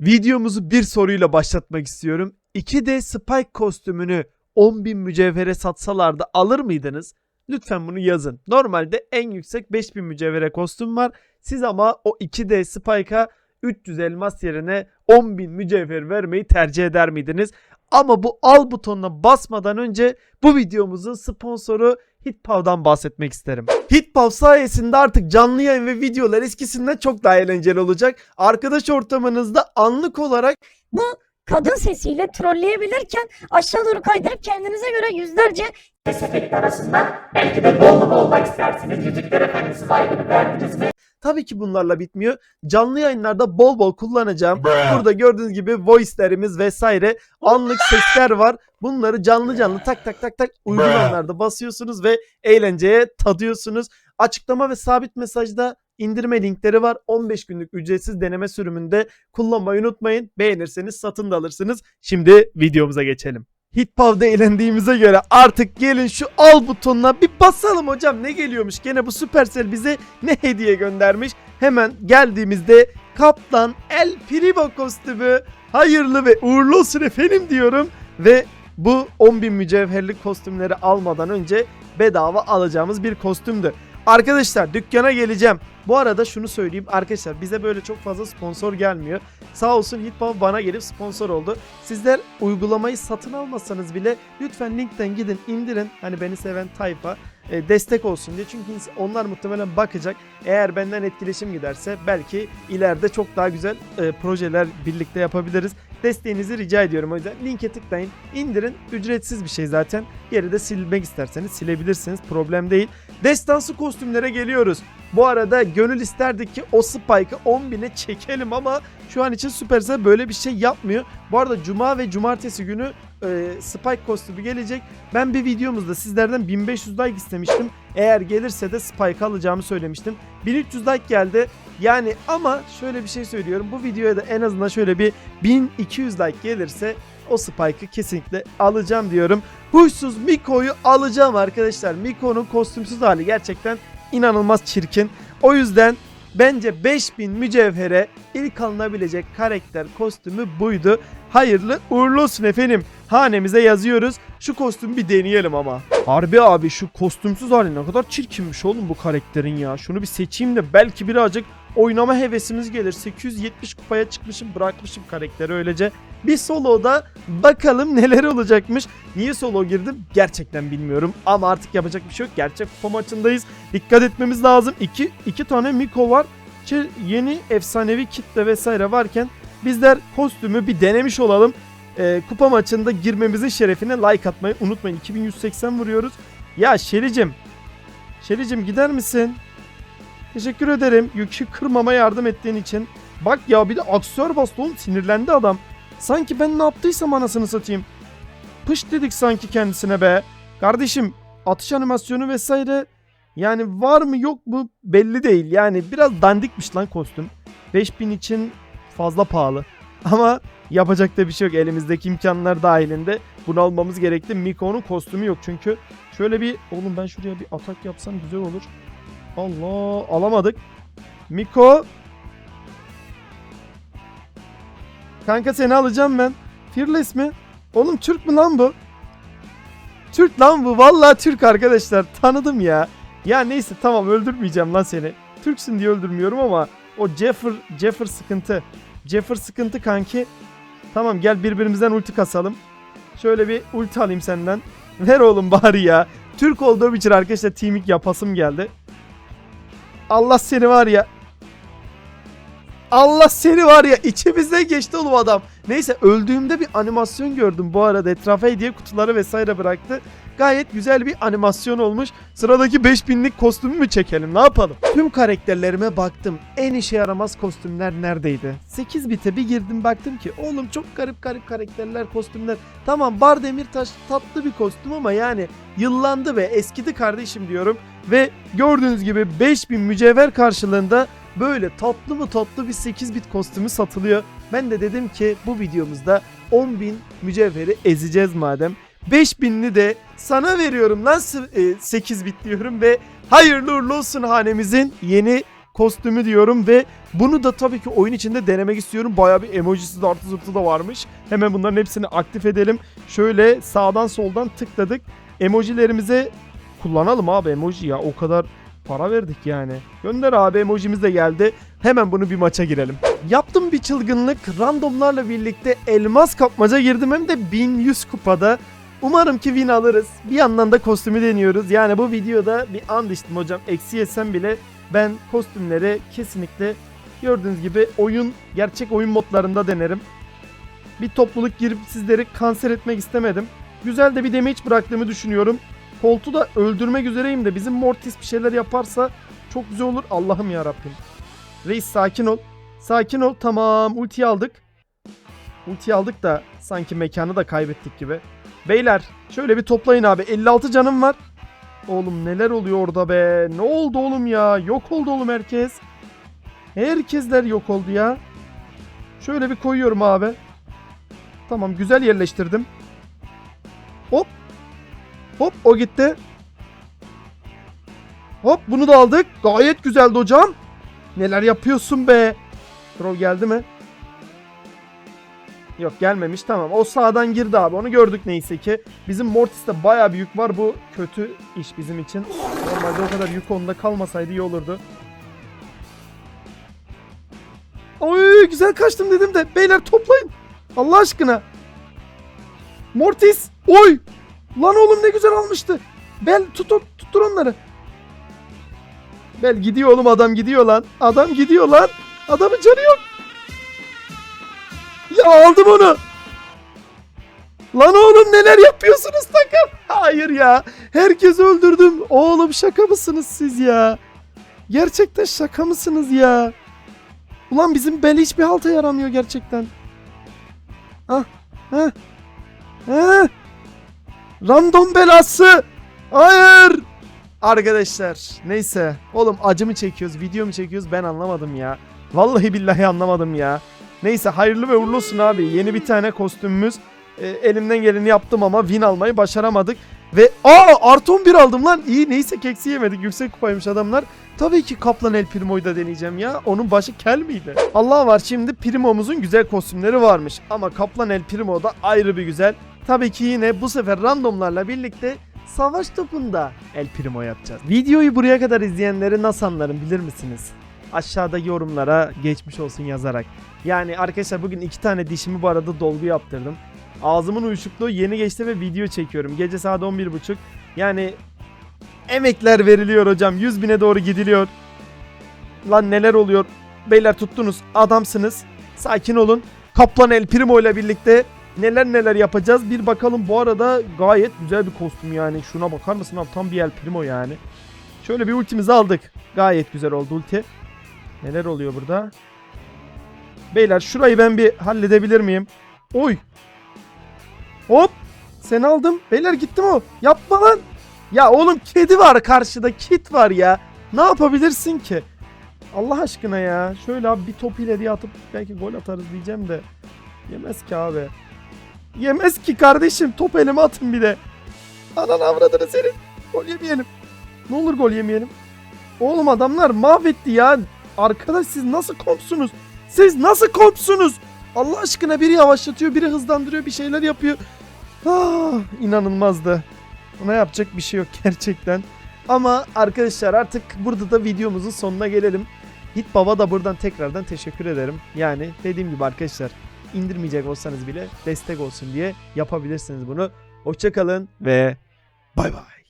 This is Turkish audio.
Videomuzu bir soruyla başlatmak istiyorum. 2D Spike kostümünü 10.000 mücevhere satsalardı alır mıydınız? Lütfen bunu yazın. Normalde en yüksek 5000 mücevhere kostüm var. Siz ama o 2D Spike'a 300 elmas yerine 10.000 mücevher vermeyi tercih eder miydiniz? Ama bu al butonuna basmadan önce bu videomuzun sponsoru Hitpav'dan bahsetmek isterim. Hitpav sayesinde artık canlı yayın ve videolar eskisinden çok daha eğlenceli olacak. Arkadaş ortamınızda anlık olarak Bu kadın sesiyle trolleyebilirken aşağı doğru kaydırıp kendinize göre yüzlerce ses efekti arasında belki de bol bol olmak istersiniz. Yüzükler Efendisi vibe'ını verdiniz mi? Tabii ki bunlarla bitmiyor. Canlı yayınlarda bol bol kullanacağım. Burada gördüğünüz gibi voice'lerimiz vesaire anlık sesler var. Bunları canlı canlı tak tak tak tak uygulamalarda basıyorsunuz ve eğlenceye tadıyorsunuz. Açıklama ve sabit mesajda indirme linkleri var. 15 günlük ücretsiz deneme sürümünde kullanmayı unutmayın. Beğenirseniz satın da alırsınız. Şimdi videomuza geçelim. Hitpav'da eğlendiğimize göre artık gelin şu al butonuna bir basalım hocam. Ne geliyormuş? Gene bu Supercell bize ne hediye göndermiş? Hemen geldiğimizde Kaptan El Primo kostümü hayırlı ve uğurlu olsun efendim diyorum. Ve bu 10.000 mücevherlik kostümleri almadan önce bedava alacağımız bir kostümdü. Arkadaşlar dükkana geleceğim. Bu arada şunu söyleyeyim arkadaşlar bize böyle çok fazla sponsor gelmiyor. Sağ olsun Hitpov bana gelip sponsor oldu. Sizler uygulamayı satın almasanız bile lütfen linkten gidin indirin. Hani beni seven tayfa e, destek olsun diye. Çünkü onlar muhtemelen bakacak. Eğer benden etkileşim giderse belki ileride çok daha güzel e, projeler birlikte yapabiliriz. Desteğinizi rica ediyorum o yüzden. Linke tıklayın, indirin. Ücretsiz bir şey zaten. Yeri de silmek isterseniz silebilirsiniz. Problem değil. Destansı kostümlere geliyoruz. Bu arada gönül isterdik ki o Spike'ı 10.000'e çekelim ama şu an için Supercell böyle bir şey yapmıyor. Bu arada cuma ve cumartesi günü e, Spike kostümü gelecek. Ben bir videomuzda sizlerden 1500 like istemiştim. Eğer gelirse de Spike alacağımı söylemiştim. 1300 like geldi. Yani ama şöyle bir şey söylüyorum. Bu videoya da en azından şöyle bir 1200 like gelirse o Spike'ı kesinlikle alacağım diyorum. Huysuz Miko'yu alacağım arkadaşlar. Miko'nun kostümsüz hali gerçekten inanılmaz çirkin. O yüzden bence 5000 mücevhere ilk alınabilecek karakter kostümü buydu. Hayırlı uğurlu olsun efendim. Hanemize yazıyoruz. Şu kostümü bir deneyelim ama. Harbi abi şu kostümsüz hali ne kadar çirkinmiş oğlum bu karakterin ya. Şunu bir seçeyim de belki birazcık oynama hevesimiz gelir. 870 kupaya çıkmışım bırakmışım karakteri öylece. Bir soloda bakalım neler olacakmış. Niye solo girdim gerçekten bilmiyorum. Ama artık yapacak bir şey yok. Gerçek kupa maçındayız. Dikkat etmemiz lazım. İki, iki tane Miko var. Çe- Yeni efsanevi kitle vesaire varken bizler kostümü bir denemiş olalım. Ee, kupa maçında girmemizin şerefine like atmayı unutmayın. 2180 vuruyoruz. Ya Şericim. Şericim gider misin? Teşekkür ederim. Yükü kırmama yardım ettiğin için. Bak ya bir de aksiyör bastı oğlum sinirlendi adam. Sanki ben ne yaptıysam anasını satayım. Pış dedik sanki kendisine be. Kardeşim atış animasyonu vesaire yani var mı yok mu belli değil. Yani biraz dandikmiş lan kostüm. 5000 için fazla pahalı. Ama yapacak da bir şey yok. Elimizdeki imkanlar dahilinde bunu almamız gerekti. Miko'nun kostümü yok çünkü. Şöyle bir oğlum ben şuraya bir atak yapsam güzel olur. Allah alamadık. Miko. Kanka seni alacağım ben. Fearless mi? Oğlum Türk mü lan bu? Türk lan bu. Vallahi Türk arkadaşlar. Tanıdım ya. Ya neyse tamam öldürmeyeceğim lan seni. Türksün diye öldürmüyorum ama o Jeffer Jeffer sıkıntı. Jeffer sıkıntı kanki. Tamam gel birbirimizden ulti kasalım. Şöyle bir ulti alayım senden. Ver oğlum bari ya. Türk olduğum için arkadaşlar teaming yapasım geldi. Allah seni var ya. Allah seni var ya içimizden geçti oğlum adam. Neyse öldüğümde bir animasyon gördüm bu arada etrafa hediye kutuları vesaire bıraktı. Gayet güzel bir animasyon olmuş. Sıradaki 5000'lik kostümü mü çekelim ne yapalım? Tüm karakterlerime baktım. En işe yaramaz kostümler neredeydi? 8 bite bir girdim baktım ki oğlum çok garip garip karakterler kostümler. Tamam Bar Demirtaş tatlı bir kostüm ama yani yıllandı ve eskidi kardeşim diyorum. Ve gördüğünüz gibi 5000 mücevher karşılığında böyle tatlı mı tatlı bir 8 bit kostümü satılıyor. Ben de dedim ki bu videomuzda 10.000 mücevheri ezeceğiz madem. 5000'li de sana veriyorum lan s- e, 8 bit diyorum ve hayırlı uğurlu olsun hanemizin yeni kostümü diyorum ve bunu da tabii ki oyun içinde denemek istiyorum. Bayağı bir emojisi de artı zıptı da varmış. Hemen bunların hepsini aktif edelim. Şöyle sağdan soldan tıkladık. Emojilerimize kullanalım abi emoji ya. O kadar para verdik yani. Gönder abi emojimiz de geldi. Hemen bunu bir maça girelim. Yaptım bir çılgınlık. Randomlarla birlikte elmas kapmaca girdim hem de 1100 kupada. Umarım ki win alırız. Bir yandan da kostümü deniyoruz. Yani bu videoda bir and içtim hocam. Eksi yesem bile ben kostümleri kesinlikle gördüğünüz gibi oyun, gerçek oyun modlarında denerim. Bir topluluk girip sizleri kanser etmek istemedim. Güzel de bir damage bıraktığımı düşünüyorum. Colt'u da öldürmek üzereyim de bizim Mortis bir şeyler yaparsa çok güzel olur. Allah'ım ya Rabbim. Reis sakin ol. Sakin ol. Tamam. Ultiyi aldık. Ultiyi aldık da sanki mekanı da kaybettik gibi. Beyler şöyle bir toplayın abi. 56 canım var. Oğlum neler oluyor orada be? Ne oldu oğlum ya? Yok oldu oğlum herkes. Herkesler yok oldu ya. Şöyle bir koyuyorum abi. Tamam güzel yerleştirdim. Hop. Hop o gitti. Hop bunu da aldık. Gayet güzeldi hocam. Neler yapıyorsun be? Troll geldi mi? Yok gelmemiş tamam. O sağdan girdi abi. Onu gördük neyse ki. Bizim Mortis'te baya bir yük var. Bu kötü iş bizim için. Normalde o kadar yük onda kalmasaydı iyi olurdu. Oy güzel kaçtım dedim de. Beyler toplayın. Allah aşkına. Mortis. Oy. Lan oğlum ne güzel almıştı. Bel tut, tuttur onları. Bel gidiyor oğlum adam gidiyor lan. Adam gidiyor lan. Adamın canı yok. Ya aldım onu. Lan oğlum neler yapıyorsunuz takım? Hayır ya. Herkes öldürdüm. Oğlum şaka mısınız siz ya? Gerçekten şaka mısınız ya? Ulan bizim bel hiçbir halta yaramıyor gerçekten. Ah. Heh. Heh. Random belası. Hayır. Arkadaşlar neyse. Oğlum acı mı çekiyoruz video mu çekiyoruz ben anlamadım ya. Vallahi billahi anlamadım ya. Neyse hayırlı ve uğurlu olsun abi. Yeni bir tane kostümümüz. Ee, elimden geleni yaptım ama win almayı başaramadık. Ve aa artı 11 aldım lan. İyi neyse keksi yemedik. Yüksek kupaymış adamlar. Tabii ki Kaplan El Primo'yu da deneyeceğim ya. Onun başı kel miydi? Allah var şimdi Primo'muzun güzel kostümleri varmış. Ama Kaplan El Primo da ayrı bir güzel. Tabii ki yine bu sefer randomlarla birlikte savaş topunda El Primo yapacağız. Videoyu buraya kadar izleyenleri nasıl anlarım bilir misiniz? Aşağıdaki yorumlara geçmiş olsun yazarak. Yani arkadaşlar bugün iki tane dişimi bu arada dolgu yaptırdım. Ağzımın uyuşukluğu yeni geçti ve video çekiyorum. Gece saat 11.30. Yani emekler veriliyor hocam. 100 bine doğru gidiliyor. Lan neler oluyor? Beyler tuttunuz. Adamsınız. Sakin olun. Kaplan El Primo ile birlikte neler neler yapacağız. Bir bakalım bu arada gayet güzel bir kostüm yani. Şuna bakar mısın abi? Tam bir El Primo yani. Şöyle bir ultimizi aldık. Gayet güzel oldu ulti. Neler oluyor burada? Beyler şurayı ben bir halledebilir miyim? Oy. Hop. Sen aldım. Beyler gitti mi o? Yapma lan. Ya oğlum kedi var karşıda. Kit var ya. Ne yapabilirsin ki? Allah aşkına ya. Şöyle abi bir top ileriye atıp belki gol atarız diyeceğim de. Yemez ki abi. Yemez ki kardeşim. Top elime atın bir de. Anan avradını senin. Gol yemeyelim. Ne olur gol yemeyelim. Oğlum adamlar mahvetti ya. Arkadaş siz nasıl kompsunuz? Siz nasıl kompsunuz? Allah aşkına biri yavaşlatıyor, biri hızlandırıyor, bir şeyler yapıyor. Ah, inanılmazdı. Buna yapacak bir şey yok gerçekten. Ama arkadaşlar artık burada da videomuzun sonuna gelelim. Hit Baba da buradan tekrardan teşekkür ederim. Yani dediğim gibi arkadaşlar indirmeyecek olsanız bile destek olsun diye yapabilirsiniz bunu. Hoşçakalın ve bay bay.